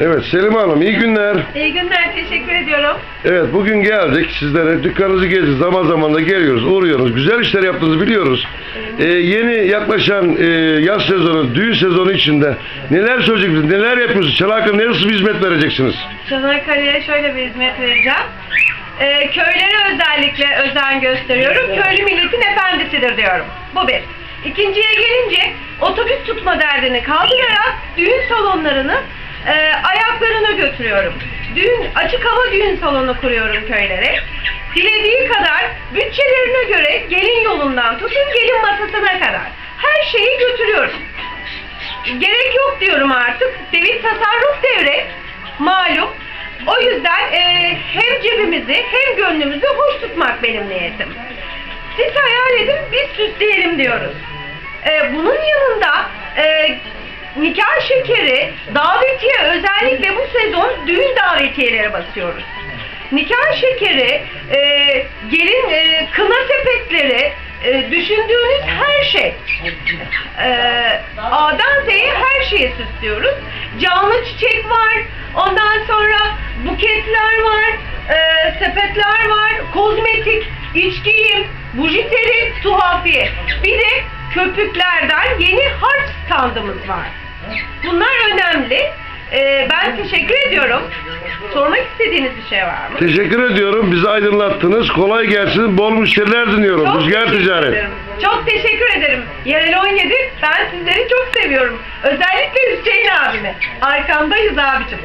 Evet Selim Hanım iyi günler. İyi günler, teşekkür ediyorum. Evet bugün geldik sizlere dükkanınızı gezdik zaman zaman da geliyoruz uğruyoruz. Güzel işler yaptığınızı biliyoruz. Ee, yeni yaklaşan e, yaz sezonu, düğün sezonu içinde neler söyleyeceksiniz, neler yapıyorsunuz? Çanakkale'ye nasıl bir hizmet vereceksiniz? Çanakkale'ye şöyle bir hizmet vereceğim. Ee, köylere özellikle özen gösteriyorum. Köylü milletin efendisidir diyorum. Bu bir. İkinciye gelince otobüs tutma derdini kaldırarak düğün salonlarını götürüyorum. Düğün, açık hava düğün salonu kuruyorum köylere. Dilediği kadar bütçelerine göre gelin yolundan tutun gelin masasına kadar. Her şeyi götürüyorum. Gerek yok diyorum artık. Devir tasarruf devre malum. O yüzden e, hem cebimizi hem gönlümüzü hoş tutmak benim niyetim. Siz hayal edin biz süsleyelim diyoruz. E, bunun yanında e, nikah şekeri, davetiye özellikle sezon düğün davetiyeleri basıyoruz. Nikah şekeri, e, gelin e, kına sepetleri, e, düşündüğünüz her şey. E, A'dan Z'ye her şeyi süslüyoruz. Canlı çiçek var, ondan sonra buketler var, e, sepetler var, kozmetik, iç giyim, bujiteri, tuhafiye. Bir de köpüklerden yeni harç standımız var. Bunlar önemli. E, ben teşekkür ediyorum. Sormak istediğiniz bir şey var mı? Teşekkür ediyorum. Bizi aydınlattınız. Kolay gelsin. Bol müşteriler diliyorum. Çok Rüzgar teşekkür Ticaret. ederim. Çok teşekkür ederim. Yerel 17 ben sizleri çok seviyorum. Özellikle Hüseyin abimi. Arkamdayız abicim.